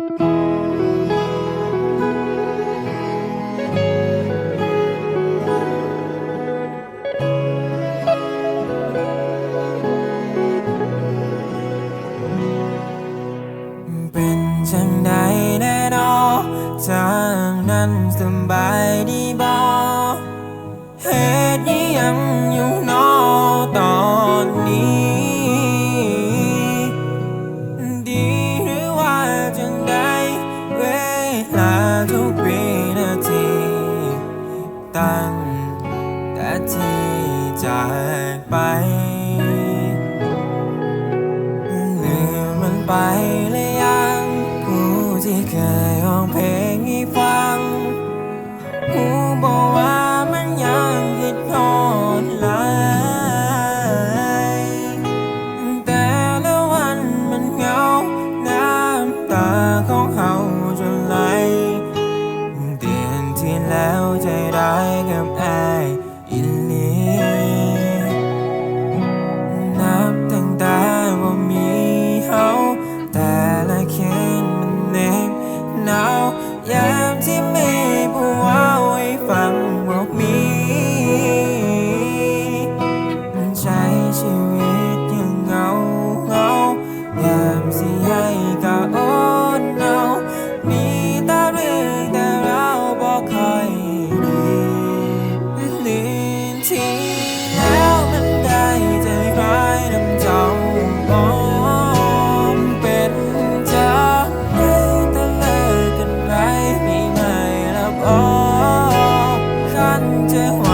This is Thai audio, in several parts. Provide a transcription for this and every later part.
เป็นจังใดแนนอทางนั้นสบายดีบ่เหตุยังอยู่ ตั้ง แต่ที่จากไป ลืมมันไปหรือยังผู้ที่เคยร้องเพลงให้ฟังผู้บอกว่ามันยังคิดทอนหลายแต่และวันมันเหงาน้ำตาของเขาจนไหลเดือนที่แล้วใจ 哦，看见花。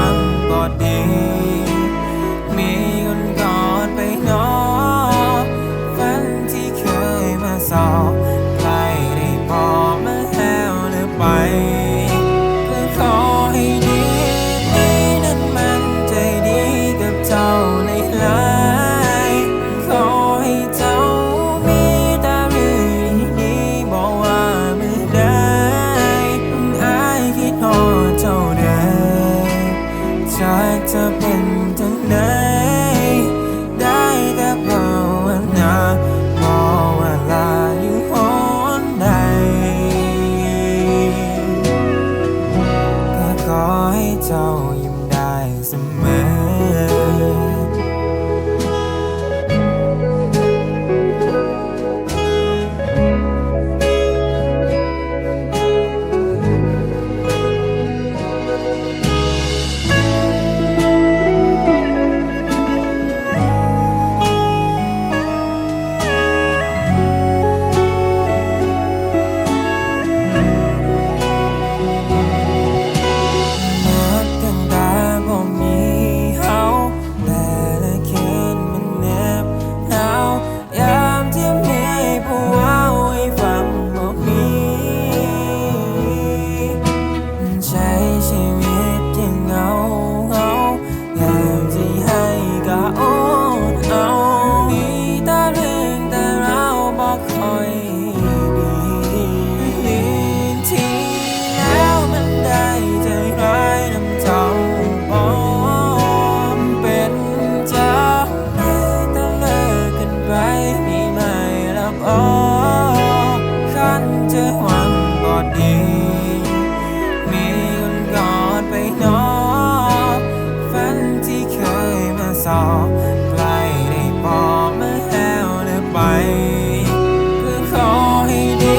เพื่อขอให้ดี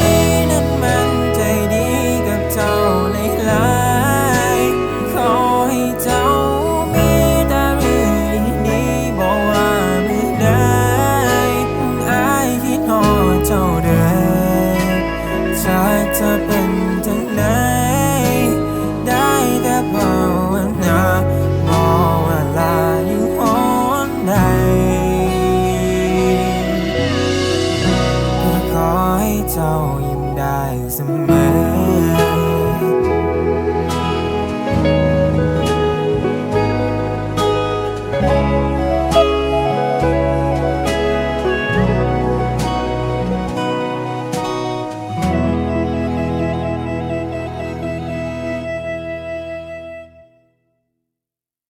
นี้นั้นมันใจดีกับเจ้าในหลายขอให้เจ้ามีตาเรื่อดีบอกว่าไม่ได้ไอายคิดอเจ้าเด้อจาจะเป็น